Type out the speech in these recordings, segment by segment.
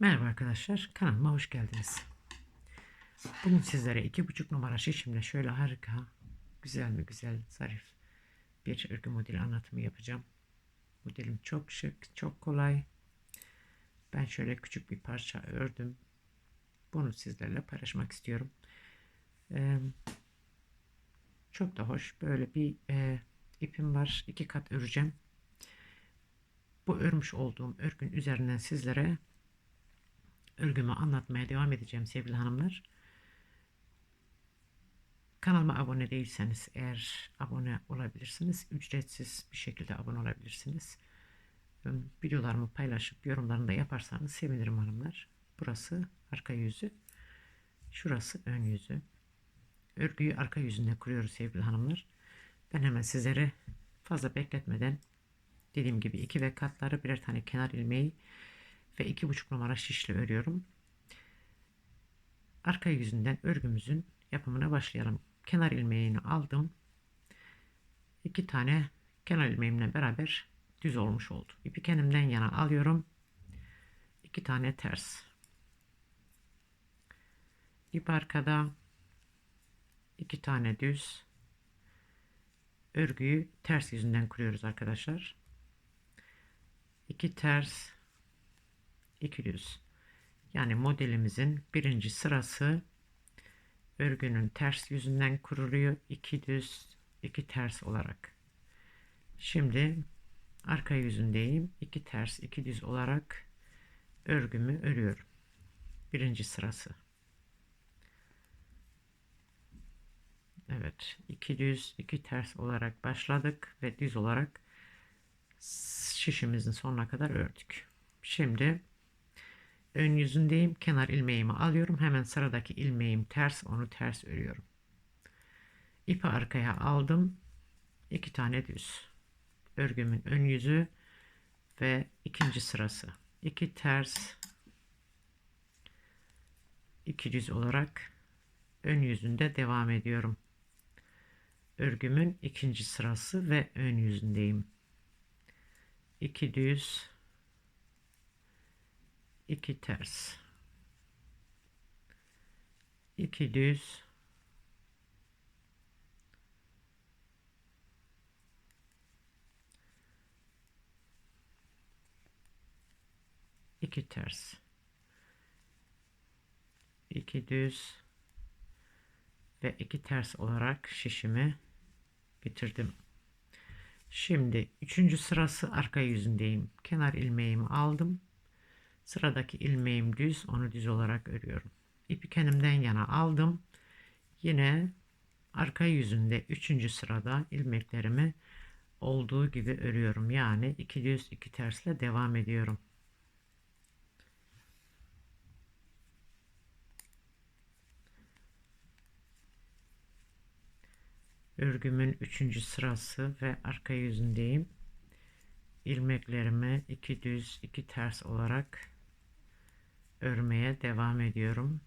Merhaba arkadaşlar, kanalıma hoş geldiniz. Bugün sizlere iki buçuk numara şişimle şöyle harika, güzel mi güzel, zarif bir örgü modeli anlatımı yapacağım. Modelim çok şık, çok kolay. Ben şöyle küçük bir parça ördüm. Bunu sizlerle paylaşmak istiyorum. Ee, çok da hoş. Böyle bir e, ipim var. iki kat öreceğim. Bu örmüş olduğum örgün üzerinden sizlere örgümü anlatmaya devam edeceğim sevgili hanımlar. Kanalıma abone değilseniz eğer abone olabilirsiniz. Ücretsiz bir şekilde abone olabilirsiniz. Videolarımı paylaşıp yorumlarını da yaparsanız sevinirim hanımlar. Burası arka yüzü. Şurası ön yüzü. Örgüyü arka yüzünde kuruyoruz sevgili hanımlar. Ben hemen sizlere fazla bekletmeden dediğim gibi iki ve katları birer tane kenar ilmeği ve iki buçuk numara şişle örüyorum. Arka yüzünden örgümüzün yapımına başlayalım. Kenar ilmeğini aldım. İki tane kenar ilmeğimle beraber düz olmuş oldu. İpi kendimden yana alıyorum. İki tane ters. İp arkada. iki tane düz. Örgüyü ters yüzünden kuruyoruz arkadaşlar. İki ters 200. Yani modelimizin birinci sırası örgünün ters yüzünden kuruluyor. 2 düz, 2 ters olarak. Şimdi arka yüzündeyim. 2 ters, 2 düz olarak örgümü örüyorum. Birinci sırası. Evet, 2 düz, 2 ters olarak başladık ve düz olarak şişimizin sonuna kadar ördük. Şimdi ön yüzündeyim. Kenar ilmeğimi alıyorum. Hemen sıradaki ilmeğim ters. Onu ters örüyorum. İpi arkaya aldım. iki tane düz. Örgümün ön yüzü ve ikinci sırası. İki ters iki düz olarak ön yüzünde devam ediyorum. Örgümün ikinci sırası ve ön yüzündeyim. İki düz 2 ters 2 düz iki ters iki düz ve iki ters olarak şişimi bitirdim. Şimdi üçüncü sırası arka yüzündeyim. Kenar ilmeğimi aldım. Sıradaki ilmeğim düz. Onu düz olarak örüyorum. İpi kendimden yana aldım. Yine arka yüzünde üçüncü sırada ilmeklerimi olduğu gibi örüyorum. Yani iki düz iki tersle devam ediyorum. Örgümün üçüncü sırası ve arka yüzündeyim. İlmeklerimi iki düz iki ters olarak örmeye devam ediyorum.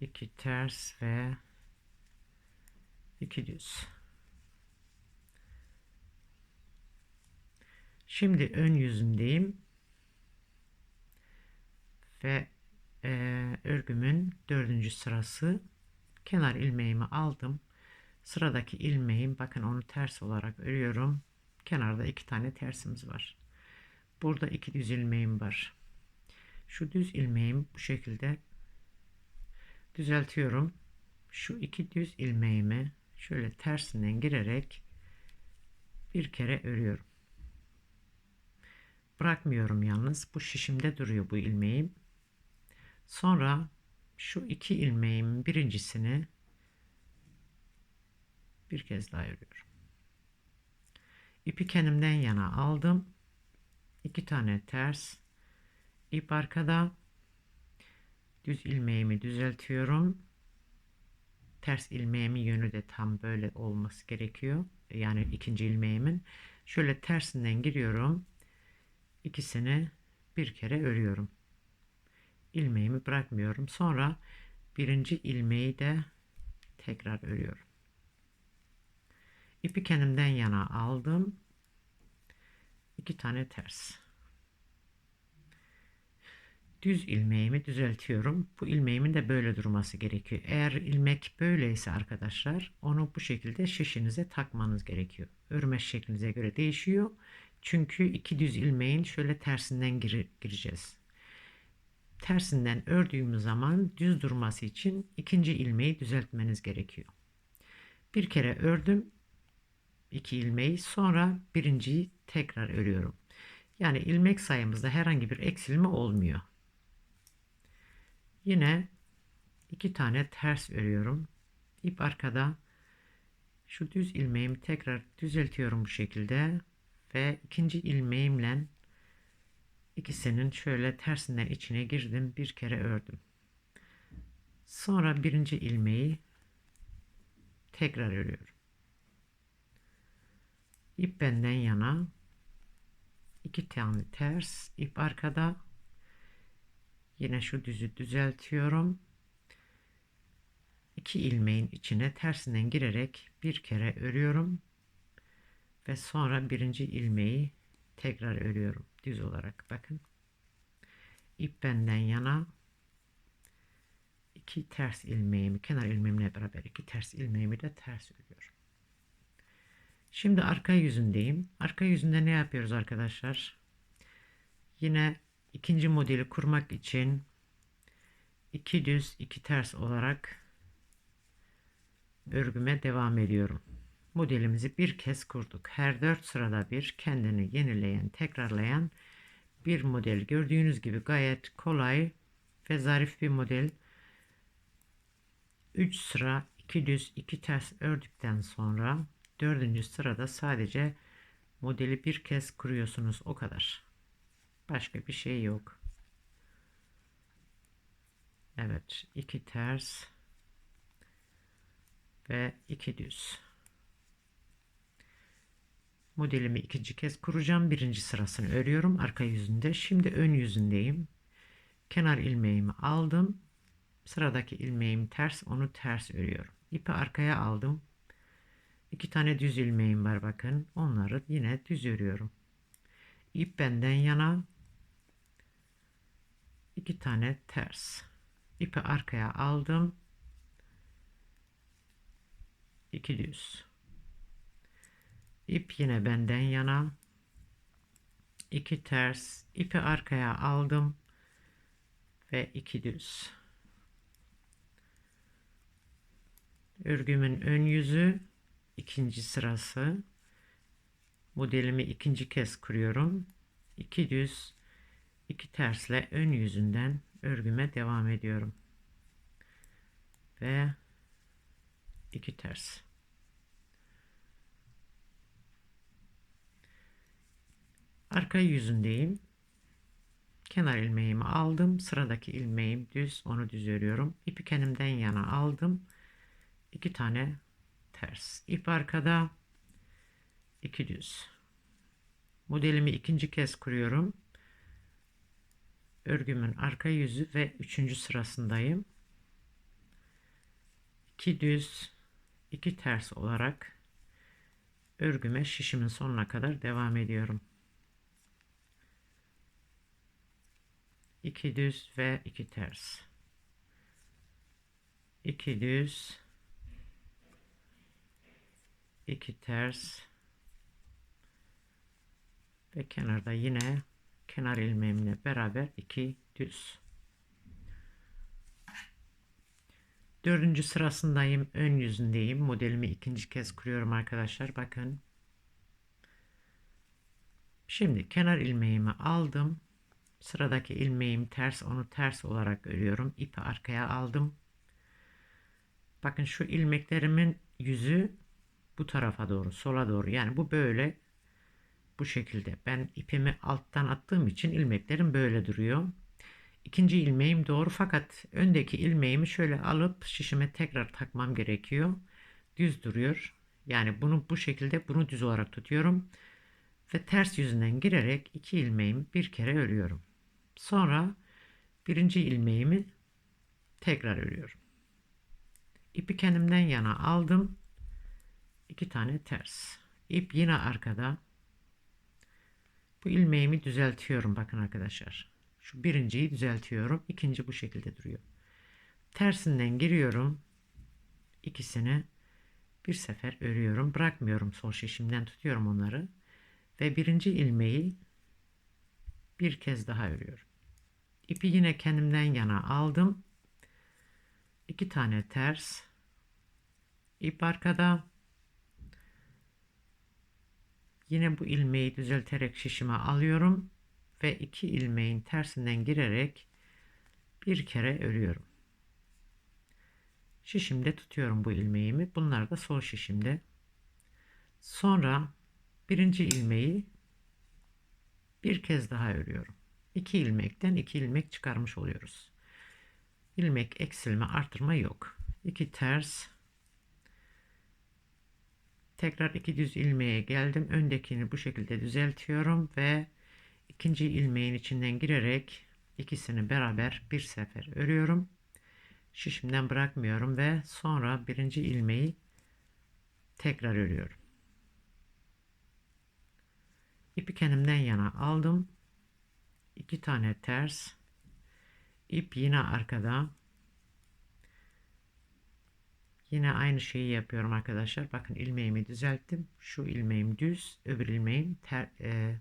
İki ters ve iki düz. Şimdi ön yüzündeyim ve e, örgümün dördüncü sırası kenar ilmeğimi aldım. Sıradaki ilmeğim bakın onu ters olarak örüyorum. Kenarda iki tane tersimiz var. Burada iki düz ilmeğim var. Şu düz ilmeğim bu şekilde düzeltiyorum. Şu iki düz ilmeğimi şöyle tersinden girerek bir kere örüyorum. Bırakmıyorum yalnız. Bu şişimde duruyor bu ilmeğim. Sonra şu iki ilmeğimin birincisini bir kez daha örüyorum. İpi kendimden yana aldım. İki tane ters. ip arkada. Düz ilmeğimi düzeltiyorum. Ters ilmeğimin yönü de tam böyle olması gerekiyor. Yani ikinci ilmeğimin. Şöyle tersinden giriyorum. İkisini bir kere örüyorum. İlmeğimi bırakmıyorum. Sonra birinci ilmeği de tekrar örüyorum. İpi kendimden yana aldım. iki tane ters. Düz ilmeğimi düzeltiyorum. Bu ilmeğimin de böyle durması gerekiyor. Eğer ilmek böyleyse arkadaşlar onu bu şekilde şişinize takmanız gerekiyor. Örme şeklinize göre değişiyor. Çünkü iki düz ilmeğin şöyle tersinden gir gireceğiz. Tersinden ördüğümüz zaman düz durması için ikinci ilmeği düzeltmeniz gerekiyor. Bir kere ördüm iki ilmeği sonra birinciyi tekrar örüyorum. Yani ilmek sayımızda herhangi bir eksilme olmuyor. Yine iki tane ters örüyorum. İp arkada. Şu düz ilmeğimi tekrar düzeltiyorum bu şekilde ve ikinci ilmeğimle ikisinin şöyle tersinden içine girdim bir kere ördüm. Sonra birinci ilmeği tekrar örüyorum. İp benden yana. İki tane ters ip arkada. Yine şu düzü düzeltiyorum. İki ilmeğin içine tersinden girerek bir kere örüyorum. Ve sonra birinci ilmeği tekrar örüyorum düz olarak bakın. İp benden yana. İki ters ilmeğimi kenar ilmeğimle beraber iki ters ilmeğimi de ters örüyorum şimdi arka yüzündeyim arka yüzünde ne yapıyoruz arkadaşlar yine ikinci modeli kurmak için iki düz iki ters olarak örgüme devam ediyorum modelimizi bir kez kurduk. Her dört sırada bir kendini yenileyen, tekrarlayan bir model. Gördüğünüz gibi gayet kolay ve zarif bir model. 3 sıra 2 düz 2 ters ördükten sonra 4. sırada sadece modeli bir kez kuruyorsunuz o kadar. Başka bir şey yok. Evet, 2 ters ve 2 düz. Modelimi ikinci kez kuracağım. Birinci sırasını örüyorum arka yüzünde. Şimdi ön yüzündeyim. Kenar ilmeğimi aldım. Sıradaki ilmeğim ters. Onu ters örüyorum. İpi arkaya aldım. İki tane düz ilmeğim var bakın. Onları yine düz örüyorum. İp benden yana. iki tane ters. İpi arkaya aldım. iki düz. İp yine benden yana. iki ters. ipi arkaya aldım. Ve iki düz. Örgümün ön yüzü ikinci sırası. Modelimi ikinci kez kuruyorum. İki düz, iki tersle ön yüzünden örgüme devam ediyorum. Ve iki ters. Arka yüzündeyim. Kenar ilmeğimi aldım. Sıradaki ilmeğim düz. Onu düz örüyorum. İpi kendimden yana aldım. İki tane ters. İp arkada. iki düz. Modelimi ikinci kez kuruyorum. Örgümün arka yüzü ve üçüncü sırasındayım. İki düz, iki ters olarak örgüme şişimin sonuna kadar devam ediyorum. 2 düz ve 2 ters. 2 düz 2 ters ve kenarda yine kenar ilmeğimle beraber 2 düz. Dördüncü sırasındayım. Ön yüzündeyim. Modelimi ikinci kez kuruyorum arkadaşlar. Bakın. Şimdi kenar ilmeğimi aldım. Sıradaki ilmeğim ters onu ters olarak örüyorum. İpi arkaya aldım. Bakın şu ilmeklerimin yüzü bu tarafa doğru sola doğru yani bu böyle bu şekilde ben ipimi alttan attığım için ilmeklerim böyle duruyor. İkinci ilmeğim doğru fakat öndeki ilmeğimi şöyle alıp şişime tekrar takmam gerekiyor. Düz duruyor. Yani bunu bu şekilde bunu düz olarak tutuyorum. Ve ters yüzünden girerek iki ilmeğimi bir kere örüyorum. Sonra birinci ilmeğimi tekrar örüyorum. İpi kendimden yana aldım. İki tane ters. İp yine arkada. Bu ilmeğimi düzeltiyorum bakın arkadaşlar. Şu birinciyi düzeltiyorum. ikinci bu şekilde duruyor. Tersinden giriyorum. İkisini bir sefer örüyorum. Bırakmıyorum sol şişimden tutuyorum onları. Ve birinci ilmeği bir kez daha örüyorum. İpi yine kendimden yana aldım. İki tane ters. ip arkada. Yine bu ilmeği düzelterek şişime alıyorum ve iki ilmeğin tersinden girerek bir kere örüyorum. Şişimde tutuyorum bu ilmeğimi. Bunlar da sol şişimde. Sonra birinci ilmeği bir kez daha örüyorum. İki ilmekten iki ilmek çıkarmış oluyoruz. İlmek eksilme artırma yok. İki ters tekrar iki düz ilmeğe geldim. Öndekini bu şekilde düzeltiyorum ve ikinci ilmeğin içinden girerek ikisini beraber bir sefer örüyorum. Şişimden bırakmıyorum ve sonra birinci ilmeği tekrar örüyorum. İpi kendimden yana aldım. iki tane ters. ip yine arkada. Yine aynı şeyi yapıyorum arkadaşlar. Bakın ilmeğimi düzelttim. Şu ilmeğim düz, öbür ilmeğim ter, e,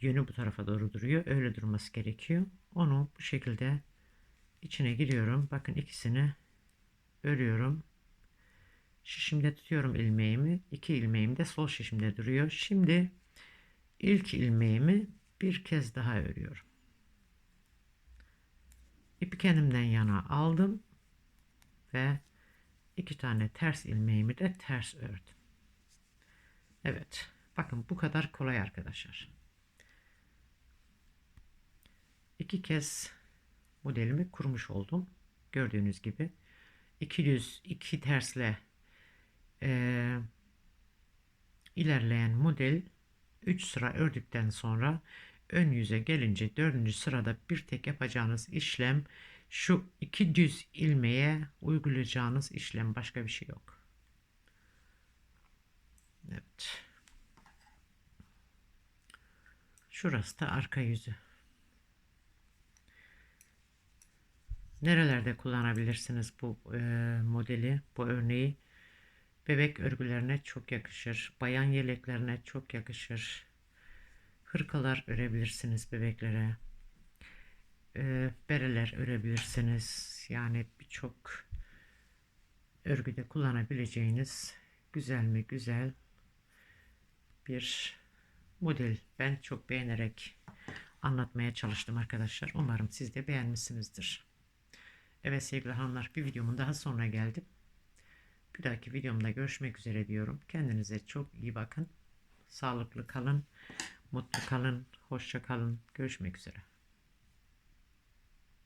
yönü bu tarafa doğru duruyor. Öyle durması gerekiyor. Onu bu şekilde içine giriyorum. Bakın ikisini örüyorum. Şişimde tutuyorum ilmeğimi. İki ilmeğim de sol şişimde duruyor. Şimdi ilk ilmeğimi bir kez daha örüyorum. İpi kendimden yana aldım ve iki tane ters ilmeğimi de ters ördüm. Evet. Bakın bu kadar kolay arkadaşlar. İki kez modelimi kurmuş oldum. Gördüğünüz gibi. iki düz, iki tersle e, ilerleyen model 3 sıra ördükten sonra ön yüze gelince dördüncü sırada bir tek yapacağınız işlem şu iki düz ilmeğe uygulayacağınız işlem başka bir şey yok. Evet. Şurası da arka yüzü. Nerelerde kullanabilirsiniz bu e, modeli, bu örneği? Bebek örgülerine çok yakışır. Bayan yeleklerine çok yakışır. Hırkalar örebilirsiniz bebeklere. E, bereler örebilirsiniz. Yani birçok örgüde kullanabileceğiniz güzel mi güzel bir model. Ben çok beğenerek anlatmaya çalıştım arkadaşlar. Umarım siz de beğenmişsinizdir. Evet sevgili hanımlar bir videomun daha sonuna geldim. Bir dahaki videomda görüşmek üzere diyorum. Kendinize çok iyi bakın. Sağlıklı kalın. Mutlu kalın. Hoşça kalın. Görüşmek üzere.